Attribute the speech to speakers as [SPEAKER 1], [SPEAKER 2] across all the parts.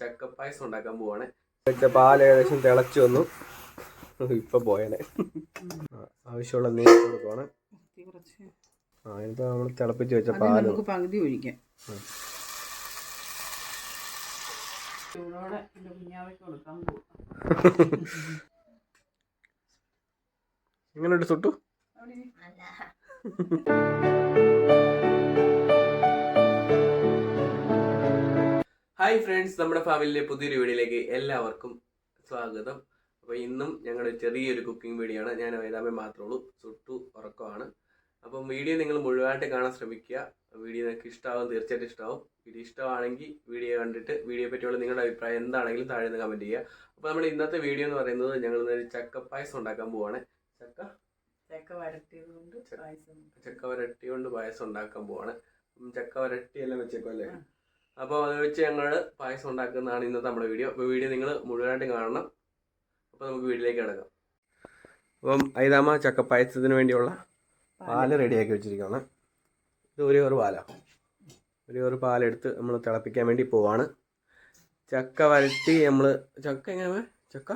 [SPEAKER 1] ചക്കപ്പായസം ഉണ്ടാക്കാൻ പോവാണ്. വെച്ച പാൽ ഏകദേശം തിളച്ചു വന്നു. ഇപ്പൊ പോയനെ. ആവശ്യമുള്ള നെയ്യ് കൊടുക്കുവാണ് ആ എന്നിട്ട് നമ്മൾ തിളപ്പിച്ച് വെച്ച
[SPEAKER 2] പാൽ
[SPEAKER 1] പാൽ.
[SPEAKER 2] നമുക്ക് പകുതി ഒഴിക്കാം. ചൂടോടെ കുഞ്ഞാവയ്ക്ക് കൊടുക്കാൻ പോകും
[SPEAKER 1] എങ്ങനെയുണ്ട് സുട്ടു. ഹായ് ഫ്രണ്ട്സ് നമ്മുടെ ഫാമിലിയിലെ പുതിയൊരു വീഡിയോയിലേക്ക് എല്ലാവർക്കും സ്വാഗതം. അപ്പോൾ ഇന്നും ഞങ്ങളുടെ ചെറിയൊരു കുക്കിംഗ് വീഡിയോ ആണ്. ഞാൻ വേദാമേ മാത്രമേ ഉള്ളൂ. സുട്ടു ഉറക്കമാണ്. അപ്പം വീഡിയോ നിങ്ങൾ മുഴുവനായിട്ട് കാണാൻ ശ്രമിക്കുക. വീഡിയോ നിങ്ങൾക്ക് ഇഷ്ടമാവും തീർച്ചയായിട്ടും ഇഷ്ടമാവും വീഡിയോ ഇഷ്ടമാണെങ്കിൽ വീഡിയോ കണ്ടിട്ട് വീഡിയോ പറ്റിയുള്ള നിങ്ങളുടെ അഭിപ്രായം എന്താണെങ്കിലും താഴെ നിന്ന് കമന്റ് ചെയ്യുക. അപ്പോൾ നമ്മുടെ ഇന്നത്തെ വീഡിയോ എന്ന് പറയുന്നത് ഞങ്ങൾ ഇന്നൊരു ചക്ക പായസം ഉണ്ടാക്കാൻ പോവാണ്. ചക്ക?
[SPEAKER 2] ചക്ക വരട്ടിയത്
[SPEAKER 1] ചക്ക വരട്ടി കൊണ്ട് പായസം ഉണ്ടാക്കാൻ പോവാണ്. ചക്ക വരട്ടി എല്ലാം വെച്ചേക്കും അല്ലേ. അപ്പോൾ അത് വെച്ച് ഞങ്ങൾ പായസം ഉണ്ടാക്കുന്നതാണ് ഇന്നത്തെ നമ്മുടെ വീഡിയോ. അപ്പോൾ വീഡിയോ നിങ്ങൾ മുഴുവനായിട്ടും കാണണം. അപ്പോൾ നമുക്ക് വീട്ടിലേക്ക് കിടക്കാം. അപ്പം ഐതാമ ചക്ക പായസത്തിന് വേണ്ടിയുള്ള പാൽ റെഡിയാക്കി വെച്ചിരിക്കുകയാണ്. ഇത് ഒരു ഒരു പാലാണ് ഒരു ഒരു പാലെടുത്ത് നമ്മൾ തിളപ്പിക്കാൻ വേണ്ടി പോവാണ്. ചക്ക വരട്ടി നമ്മൾ ചക്ക എങ്ങനെ? ചക്ക?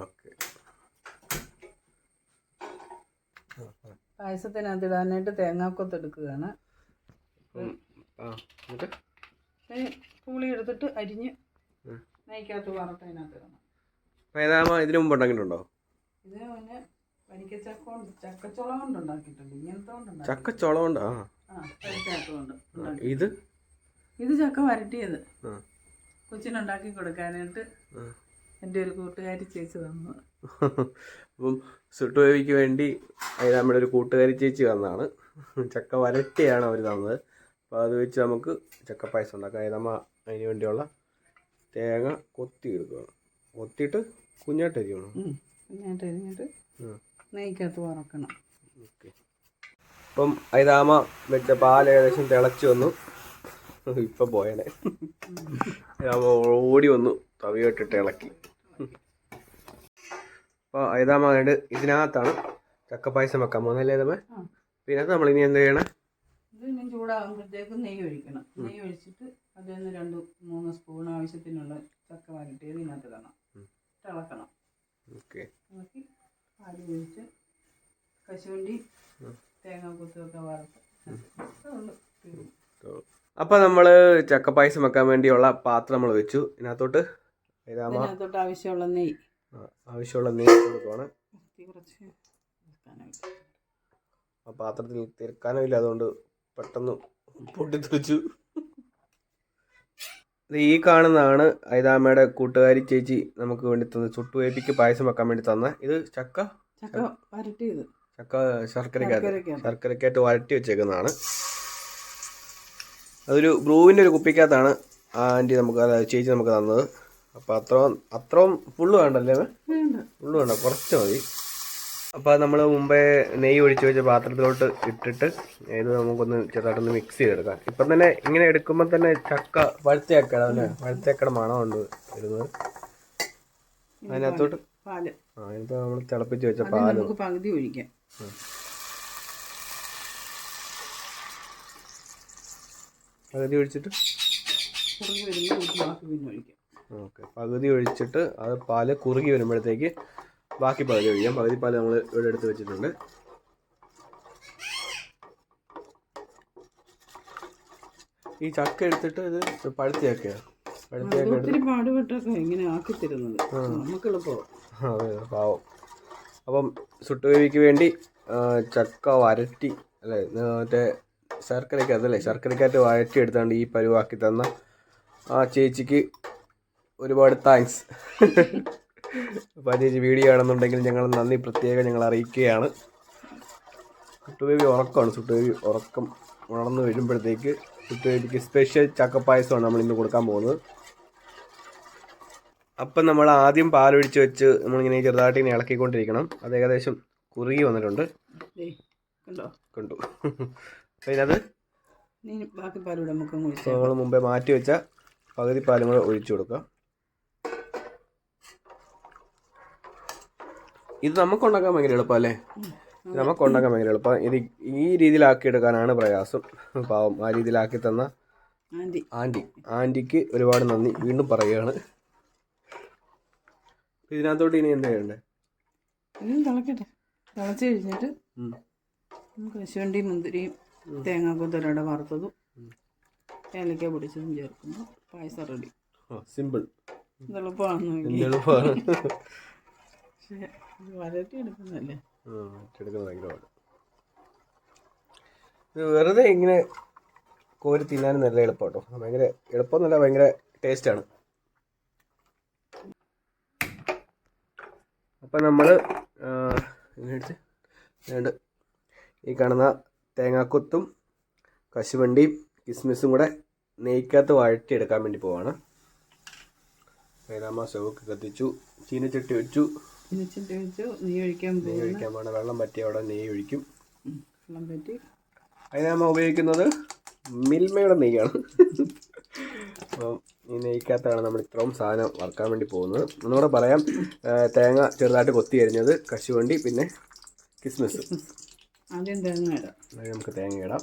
[SPEAKER 1] ഓക്കെ.
[SPEAKER 2] പായസത്തിനകത്ത് ഇടാനായിട്ട് തേങ്ങാക്കൊത്ത് എടുക്കുകയാണ്. പുളി എടുത്തിട്ട് അരിഞ്ഞ്. നെയ്ക്കകത്ത് വറുത്തതിനകത്ത് ഇടണം.
[SPEAKER 1] അപ്പോൾ ഏതാമ ഇതിനു മുമ്പ് ഉണ്ടാക്കിയിട്ടുണ്ടോ?
[SPEAKER 2] ഇത് പിന്നെ വരിക്കച്ചക്ക കൊണ്ട് ചക്കച്ചുള കൊണ്ട് ഉണ്ടാക്കിയിട്ടുണ്ട് ഇങ്ങനത്തെ കൊണ്ട് ഉണ്ടാക്കി
[SPEAKER 1] ചക്ക ചോളമുണ്ട് ആ.
[SPEAKER 2] കൊണ്ട്
[SPEAKER 1] ഇത്?
[SPEAKER 2] ഇത് ചക്ക വരട്ടിയത്. കൊച്ചിനുണ്ടാക്കി കൊടുക്കാനായിട്ട്. എന്റെ ഒരു കൂട്ടുകാരി ചേച്ചി തന്നു
[SPEAKER 1] അപ്പം സുട്ടുവേവിക്ക് വേണ്ടി അത് നമ്മുടെ ഒരു കൂട്ടുകാരി ചേച്ചി വന്നതാണ് ചക്ക വരട്ടിയാണ് അവർ തന്നത്. അപ്പോൾ അത് വെച്ച് നമുക്ക് ചക്കപ്പായസം പായസം ഉണ്ടാക്കാം. അതായത് നമ്മൾ അതിന് വേണ്ടിയുള്ള തേങ്ങ കൊത്തി എടുക്കുക കൊത്തിയിട്ട് കുഞ്ഞായിട്ട് അരിയണം.
[SPEAKER 2] കുഞ്ഞായിട്ട് അരിഞ്ഞിട്ട് നെയ്ക്കകത്ത് വറക്കണം.
[SPEAKER 1] ഓക്കെ. ഇപ്പം അതാമ വെച്ച പാൽ ഏകദേശം തിളച്ച് വന്നു. ഇപ്പം പോയനെ. അതാമ ഓടി വന്നു തവിയോട്ടിട്ട് ഇളക്കി. അപ്പോൾ അതാമ കണ്ട് ഇതിനകത്താണ് ചക്കപ്പായസം വെക്കാൻ പോകുന്നല്ലേ അല്ലേ
[SPEAKER 2] നമ്മൾ
[SPEAKER 1] പിന്നെ നമ്മൾ ഇനി എന്ത് ചെയ്യണം?
[SPEAKER 2] ചൂടാകുമ്പോഴത്തേക്കും നെയ്യ് ഒഴിക്കണം. നെയ്യ് ഒഴിച്ചിട്ട് അതിൽ നിന്ന് രണ്ട് മൂന്ന് സ്പൂൺ ആവശ്യത്തിനുള്ള ചക്ക വാങ്ങിയിട്ട് ഇതിനകത്ത് ഇടണം. തിളക്കണം. ഇളക്കി പാൽ ഒഴിച്ച് കശുവണ്ടി
[SPEAKER 1] തേങ്ങ
[SPEAKER 2] തേങ്ങാക്കൊത്തൊക്കെ വറുത്ത്
[SPEAKER 1] അപ്പൊ നമ്മൾ ചക്കപ്പായസം വെക്കാൻ വേണ്ടിയുള്ള പാത്രം നമ്മൾ വെച്ചു. ഇതിനകത്തോട്ട്
[SPEAKER 2] ആവശ്യമുള്ള നെയ്യ്.
[SPEAKER 1] ആവശ്യമുള്ള നെയ്യ് കൊടുക്കുവാണ്.
[SPEAKER 2] കുറച്ച്
[SPEAKER 1] ആ പാത്രത്തിൽ തീർക്കാനും ഇല്ല. അതുകൊണ്ട് പെട്ടെന്ന് പൊട്ടിത്തെറിച്ചു. ഈ കാണുന്നതാണ് ഐതാമ്മയുടെ കൂട്ടുകാരി ചേച്ചി നമുക്ക് വേണ്ടി തന്ന ചുട്ടുവേപ്പിക്ക് പായസം വെക്കാൻ വേണ്ടി തന്ന. ഇത് ചക്ക?
[SPEAKER 2] ചക്ക വരട്ടിയത്.
[SPEAKER 1] ചക്ക ശർക്കരക്കകത്ത്
[SPEAKER 2] ശർക്കരക്കകത്ത്.
[SPEAKER 1] ശർക്കരക്കകത്ത് വരട്ടി വെച്ചേക്കുന്നതാണ്. അതൊരു ബ്രൂവിന്റെ ഒരു കുപ്പിക്കകത്താണ് ആന്റി നമുക്ക് ചേച്ചി നമുക്ക് തന്നത്. അപ്പോൾ അത്രയും അത്രയും ഫുള്ള് വേണ്ടല്ലേ? ഫുള്ള് വേണ്ട കുറച്ച് മതി. അപ്പോൾ നമ്മൾ മുമ്പേ നെയ്യ് ഒഴിച്ച് വെച്ച പാത്രത്തിലോട്ട് ഇട്ടിട്ട് ഇത് നമുക്കൊന്ന് ചെറുതായിട്ടൊന്ന് മിക്സ് ചെയ്തെടുക്കാം. ഇപ്പം തന്നെ ഇങ്ങനെ എടുക്കുമ്പോൾ തന്നെ ചക്ക വഴുത്തേക്കട അല്ലേ? വഴുത്തയക്കട മണമുണ്ട് വരുന്നത്. അതിനകത്തോട്ട് ആ അതിനകത്ത് നമ്മൾ തിളപ്പിച്ച് വെച്ച
[SPEAKER 2] പാൽ. പകുതി ഒഴിക്കാം.
[SPEAKER 1] പകുതി ഒഴിച്ചിട്ട്? ഓക്കെ. പകുതി ഒഴിച്ചിട്ട് അത് പാൽ കുറുകി വരുമ്പോഴത്തേക്ക് ബാക്കി പകുതി ഒഴിക്കാം. പകുതി പാൽ നമ്മൾ ഇവിടെ എടുത്ത് വെച്ചിട്ടുണ്ട്. ഈ ചക്ക എടുത്തിട്ട് ഇത് പഴുത്ത ചക്കയാണ്
[SPEAKER 2] ഒത്തിരി പാടുപെട്ടൊക്കെ ഇങ്ങനെ ആക്കി തരുന്നത്
[SPEAKER 1] പാവം. അപ്പം സുട്ടുവേവിക്ക് വേണ്ടി ചക്ക വരട്ടി അല്ലേ മറ്റേ ശർക്കരക്കകത്ത് അല്ലേ ശർക്കരക്കകത്ത് വരട്ടി എടുത്താണ്ട് ഈ പരുവാക്കി തന്ന ആ ചേച്ചിക്ക് ഒരുപാട് താങ്ക്സ് അപ്പോൾ ചേച്ചി വീഡിയോ ആണെന്നുണ്ടെങ്കിൽ ഞങ്ങൾ നന്ദി പ്രത്യേകം ഞങ്ങൾ അറിയിക്കുകയാണ്. സുട്ടുവേവി ഉറക്കമാണ്. സുട്ടുവേവി ഉറക്കം ഉണർന്നു വരുമ്പോഴത്തേക്ക് സുട്ടുവേവിക്ക് സ്പെഷ്യൽ ചക്കപ്പായസമാണ് നമ്മൾ ഇന്ന് കൊടുക്കാൻ പോകുന്നത്. അപ്പം നമ്മൾ ആദ്യം പാലൊഴിച്ച് വെച്ച് നമ്മളിങ്ങനെ ചെറുതായിട്ട് ഇങ്ങനെ ഇളക്കിക്കൊണ്ടിരിക്കണം. അത് ഏകദേശം കുറുകി വന്നിട്ടുണ്ട്.
[SPEAKER 2] കണ്ടോ?
[SPEAKER 1] അപ്പം ഇതിനകത്ത് നമ്മൾ മുമ്പേ മാറ്റി വെച്ച പകുതി പാലും കൂടെ ഒഴിച്ചു കൊടുക്കാം. ഇത് നമുക്ക് ഉണ്ടാക്കാൻ ഭയങ്കര എളുപ്പം അല്ലേ? ഇത് നമുക്ക് ഉണ്ടാക്കാൻ ഭയങ്കര എളുപ്പം. ഇത് ഈ രീതിയിലാക്കി എടുക്കാനാണ് പ്രയാസം. പാവം ആ രീതിയിലാക്കി തന്ന
[SPEAKER 2] ആന്റി.
[SPEAKER 1] ആന്റി. ആന്റിക്ക് ഒരുപാട് നന്ദി. വീണ്ടും പറയുകയാണ്. ഇതിനകത്തോട്ട് ഇനി എന്താ ചെയ്യണ്ടേ?
[SPEAKER 2] ഇതും തിളക്കട്ടെ. തിളച്ച് കഴിഞ്ഞിട്ട്
[SPEAKER 1] ഉം.
[SPEAKER 2] കശുവണ്ടി മുന്തിരിയും തേങ്ങാക്കൊത്തരട വറുത്തതും ഏലക്ക പൊടിച്ചതും ചേർക്കുമ്പോൾ പായസം റെഡി
[SPEAKER 1] സിമ്പിൾ
[SPEAKER 2] നോക്കി
[SPEAKER 1] എളുപ്പമാണ്.
[SPEAKER 2] എടുക്കുന്നതല്ലേ?
[SPEAKER 1] എടുക്കുന്നത് വെറുതെ ഇങ്ങനെ കോരി തിന്നാനും നല്ല എളുപ്പം കേട്ടോ ഭയങ്കര എളുപ്പമെന്നല്ല ഭയങ്കര ടേസ്റ്റാണ്. അപ്പം നമ്മൾ രണ്ട് ഈ കാണുന്ന തേങ്ങാക്കൊത്തും കശുവണ്ടിയും കിസ്മിസും കൂടെ നെയ്ക്കകത്ത് വഴറ്റിയെടുക്കാൻ വേണ്ടി പോവാണ്. ഏതാമ്മ സ്റ്റൗക്ക് കത്തിച്ചു ചീനച്ചട്ടി വെച്ചു.
[SPEAKER 2] ഇനിച്ചിട്ട് വെച്ച് നെയ്യ് ഒഴിക്കാൻ
[SPEAKER 1] നെയ്യ് ഒഴിക്കാൻ വേണം വെള്ളം പറ്റിയ അവിടെ നെയ്യ് ഒഴിക്കും.
[SPEAKER 2] വെള്ളം പറ്റി.
[SPEAKER 1] അതിന് നമ്മൾ ഉപയോഗിക്കുന്നത് മിൽമയുടെ നെയ്യാണ്. അപ്പം ഈ നെയ്ക്കകത്താണ് നമ്മൾ ഇത്രയും സാധനം വറക്കാൻ വേണ്ടി പോകുന്നത്. ഒന്നുകൂടെ പറയാം. തേങ്ങ ചെറുതായിട്ട് കൊത്തി അരിഞ്ഞത് കശുവണ്ടി പിന്നെ കിസ്മിസ്.
[SPEAKER 2] ആദ്യം തേങ്ങ ഇടാം.
[SPEAKER 1] നമുക്ക് തേങ്ങ ഇടാം.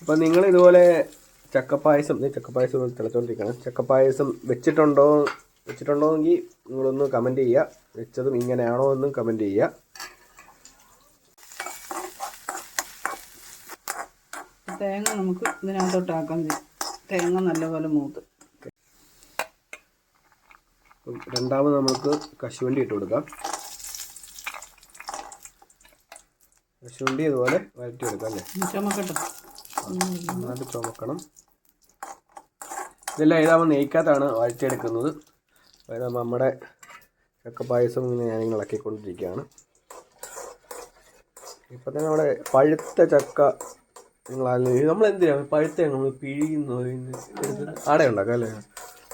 [SPEAKER 1] അപ്പം നിങ്ങൾ ഇതുപോലെ ചക്കപ്പായസം ചക്കപ്പായസം തിളച്ചോണ്ടിരിക്കണം. ചക്കപ്പായസം വെച്ചിട്ടുണ്ടോ വെച്ചിട്ടുണ്ടോയെങ്കിൽ നിങ്ങളൊന്ന് കമന്റ് ചെയ്യുക. വെച്ചതും ഇങ്ങനെയാണോ എന്നും കമന്റ് ചെയ്യുക.
[SPEAKER 2] തേങ്ങ നമുക്ക് ഇതിനകത്തോട്ടാക്കാൻ തേങ്ങ നല്ലപോലെ മൂത്ത്.
[SPEAKER 1] രണ്ടാമത് നമുക്ക് കശുവണ്ടി ഇട്ട് കൊടുക്കാം. കശുവണ്ടി ഇതുപോലെ വരട്ടി എടുക്കാം അല്ലേ?
[SPEAKER 2] ചുമക്കട്ടെ.
[SPEAKER 1] നന്നായിട്ട് ചുമക്കണം. ഇതെല്ലാം ഏതാ നെയ്ക്കകത്താണ് വഴറ്റിയെടുക്കുന്നത്. അതായത് നമ്മുടെ ചക്കപ്പായസം ഇങ്ങനെ ഞാനിങ്ങനെ ഇളക്കിക്കൊണ്ടിരിക്കുകയാണ്. ഇപ്പം തന്നെ നമ്മുടെ പഴുത്ത ചക്ക നിങ്ങൾ നമ്മൾ എന്തിനാണ് പഴുത്ത നമ്മൾ പിഴിയുന്നു ആടെ ഉണ്ടാക്കാം അല്ലേ?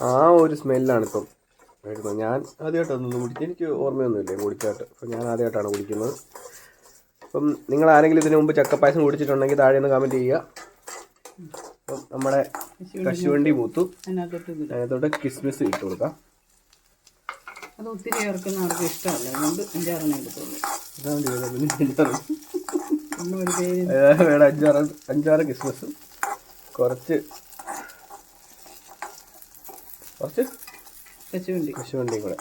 [SPEAKER 1] ആ ഒരു സ്മെല്ലാണ് ഇപ്പം വരുന്നത് ഞാൻ ആദ്യമായിട്ടൊന്നും കുടിച്ചത്. എനിക്ക് ഓർമ്മയൊന്നുമില്ല കുടിച്ചായിട്ട് അപ്പം ഞാൻ ആദ്യമായിട്ടാണ് കുടിക്കുന്നത്. അപ്പം നിങ്ങൾ ആരെങ്കിലും ഇതിനു മുമ്പ് ചക്കപ്പായസം കുടിച്ചിട്ടുണ്ടെങ്കിൽ താഴെ ഒന്ന് കമന്റ് ചെയ്യുക. നമ്മുടെ കശുവണ്ടി മൂത്തു.
[SPEAKER 2] അതിനകത്തോട്ട്
[SPEAKER 1] കിസ്മിസ് ഇട്ട് കൊടുക്കാം.
[SPEAKER 2] അത് ഒത്തിരി ചേർക്കുന്ന ആർക്കും ഇഷ്ടമല്ല. അതുകൊണ്ട് അഞ്ചാറെണ്ണം
[SPEAKER 1] ഏതായാലും വേണം അഞ്ചാറ് അഞ്ചാറ് കിസ്മിസും കുറച്ച് കുറച്ച്
[SPEAKER 2] കശുവണ്ടി.
[SPEAKER 1] കശുവണ്ടിയും കൂടെ.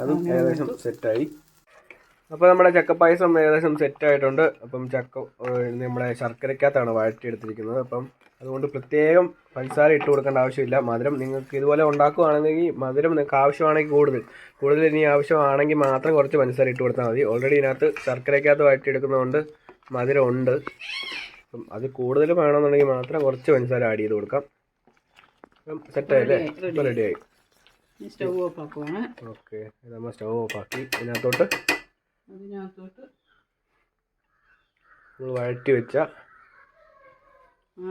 [SPEAKER 1] അതും ഏകദേശം സെറ്റായി അപ്പോൾ നമ്മുടെ ചക്ക പായസം ഏകദേശം സെറ്റ് ആയിട്ടുണ്ട്. അപ്പം ചക്ക നമ്മുടെ ശർക്കരക്കകത്താണ് വഴറ്റിയെടുത്തിരിക്കുന്നത്. അപ്പം അതുകൊണ്ട് പ്രത്യേകം പഞ്ചസാര ഇട്ട് കൊടുക്കേണ്ട ആവശ്യമില്ല. മധുരം നിങ്ങൾക്ക് ഇതുപോലെ ഉണ്ടാക്കുകയാണെങ്കിൽ മധുരം നിങ്ങൾക്ക് ആവശ്യമാണെങ്കിൽ കൂടുതൽ. കൂടുതൽ ഇനി ആവശ്യമാണെങ്കിൽ മാത്രം കുറച്ച് പഞ്ചസാര ഇട്ട് കൊടുത്താൽ മതി. ഓൾറെഡി ഇതിനകത്ത് ശർക്കരക്കകത്ത് വഴറ്റിയെടുക്കുന്നതുകൊണ്ട് മധുരം ഉണ്ട്. അപ്പം അത് കൂടുതൽ വേണമെന്നുണ്ടെങ്കിൽ മാത്രം കുറച്ച് പഞ്ചസാര ആഡ് ചെയ്ത് കൊടുക്കാം. അപ്പം സെറ്റായല്ലേ റെഡിയായി
[SPEAKER 2] സ്റ്റൗ ഓഫ് ആക്കുവാണ്.
[SPEAKER 1] ഓക്കെ. നമ്മൾ സ്റ്റൗ ഓഫ് ആക്കി. ഇതിനകത്തോട്ട്
[SPEAKER 2] അതിനകത്തോട്ട്
[SPEAKER 1] നമ്മൾ വഴറ്റി വെച്ച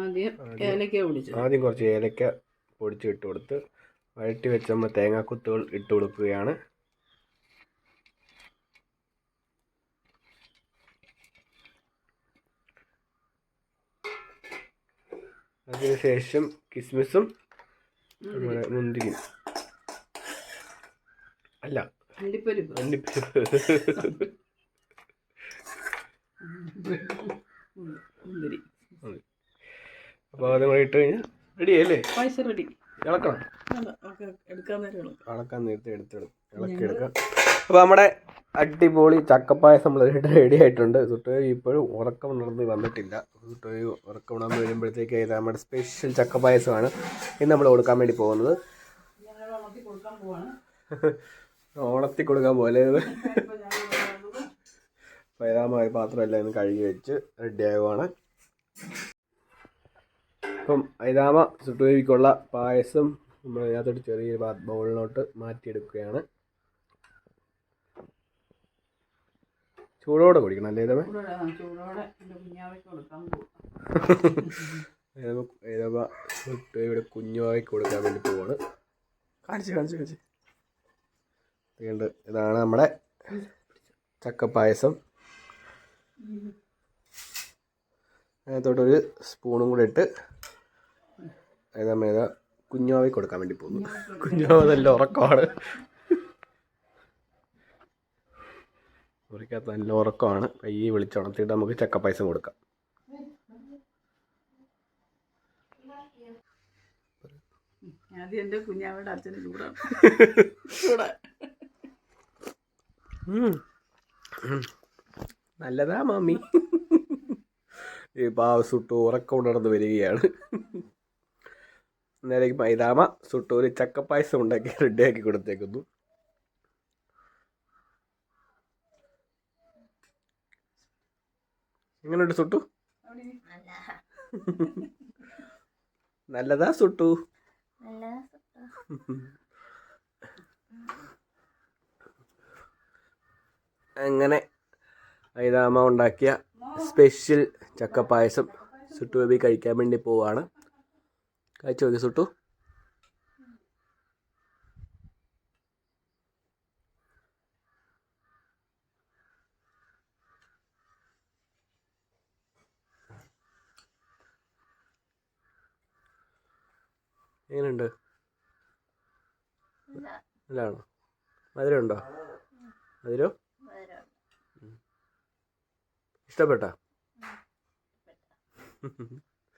[SPEAKER 2] ആദ്യം ഏലക്ക പൊടിച്ചു.
[SPEAKER 1] ആദ്യം കുറച്ച് ഏലക്ക പൊടിച്ച് ഇട്ട് കൊടുത്ത് വഴറ്റി വെച്ച നമ്മൾ തേങ്ങാക്കുത്തുകൾ ഇട്ട് കൊടുക്കുകയാണ്. അതിനുശേഷം കിസ്മിസും നമ്മുടെ മുന്തിരിയും. അല്ല
[SPEAKER 2] അണ്ടിപ്പരിപ്പ്
[SPEAKER 1] അണ്ടിപ്പരിപ്പ്
[SPEAKER 2] മുന്തിരി
[SPEAKER 1] അപ്പോൾ അതും കൂടി ഇട്ട് കഴിഞ്ഞാൽ
[SPEAKER 2] പായസം റെഡി
[SPEAKER 1] ഇളക്കണം.
[SPEAKER 2] ഓക്കെ എടുക്കാൻ നേരം ഇളക്കാം.
[SPEAKER 1] അളക്കാൻ നേരത്തെ എടുത്തിടും ഇളക്കി എടുക്കാം അപ്പോൾ നമ്മുടെ അടിപൊളി ചക്കപ്പായസം റെഡി ആയിട്ടുണ്ട്. സുട്ടോയി ഇപ്പോഴും ഉറക്കം ഉണർന്ന് വന്നിട്ടില്ല. സുട്ടോയി ഉറക്കം ഉണർന്ന് വരുമ്പോഴത്തേക്ക് ഇത് നമ്മുടെ സ്പെഷ്യൽ ചക്കപ്പായസമാണ് ഇന്ന് നമ്മൾ കൊടുക്കാൻ വേണ്ടി പോകുന്നത്.
[SPEAKER 2] ഉണക്കി കൊടുക്കാൻ
[SPEAKER 1] പോലെ.
[SPEAKER 2] ഇപ്പൊ
[SPEAKER 1] പാത്രം എല്ലാം ഒന്ന് കഴുകി വെച്ച് റെഡി ആകുവാണ്. അപ്പം ഐതാമ സുട്ടുവേവിക്കുള്ള പായസം നമ്മൾ അതിനകത്തോട്ട് ചെറിയൊരു ബൗളിലോട്ട് മാറ്റിയെടുക്കുകയാണ്. ചൂടോടെ കുടിക്കണം അല്ലേ ഇതമേ ഏതാ സുട്ടുവയുടെ കുഞ്ഞുവായിക്ക് കൊടുക്കാൻ വേണ്ടി പോവാണ്. കാണിച്ചു കാണിച്ചു കാണിച്ച്. ഇതുകൊണ്ട് ഇതാണ് നമ്മുടെ ചക്കപ്പായസം. അതിനകത്തോട്ടൊരു സ്പൂണും കൂടെ ഇട്ട് ഏതാ ഏതാ കുഞ്ഞാവി കൊടുക്കാൻ വേണ്ടി പോകുന്നു. കുഞ്ഞാവ നല്ല ഉറക്കമാണ്. മുറിക്കകത്ത് നല്ല ഉറക്കമാണ്. പയ്യെ വിളിച്ചുണർത്തിയിട്ട് നമുക്ക് ചക്കപ്പായസം കൊടുക്കാം.
[SPEAKER 2] ആദ്യം എന്റെ കുഞ്ഞാവയുടെ അച്ഛന് ചൂടാണ് ചൂടാ.
[SPEAKER 1] ഉം. ഉം. നല്ലതാ മാമി. ഈ പാവ സുട്ടു ഉറക്കം ഉണർന്ന് വരികയാണ്. നേരെ മൈദാമ സുട്ടു ഒരു ചക്കപ്പായസം ഉണ്ടാക്കി റെഡിയാക്കി കൊടുത്തേക്കുന്നു. എങ്ങനെയുണ്ട് സുട്ടു?
[SPEAKER 2] നല്ലതാ സുട്ടു.
[SPEAKER 1] നല്ലതാ സുട്ടു. അങ്ങനെ ഐതാമ ഉണ്ടാക്കിയ സ്പെഷ്യൽ ചക്കപ്പായസം സുട്ടു ബേബി കഴിക്കാൻ വേണ്ടി പോവാണ്. കഴിച്ചു നോക്കി സുട്ടു? എങ്ങനെയുണ്ട്? നല്ലതാണോ മധുരം ഉണ്ടോ മധുരം? ഇഷ്ടപ്പെട്ടോ.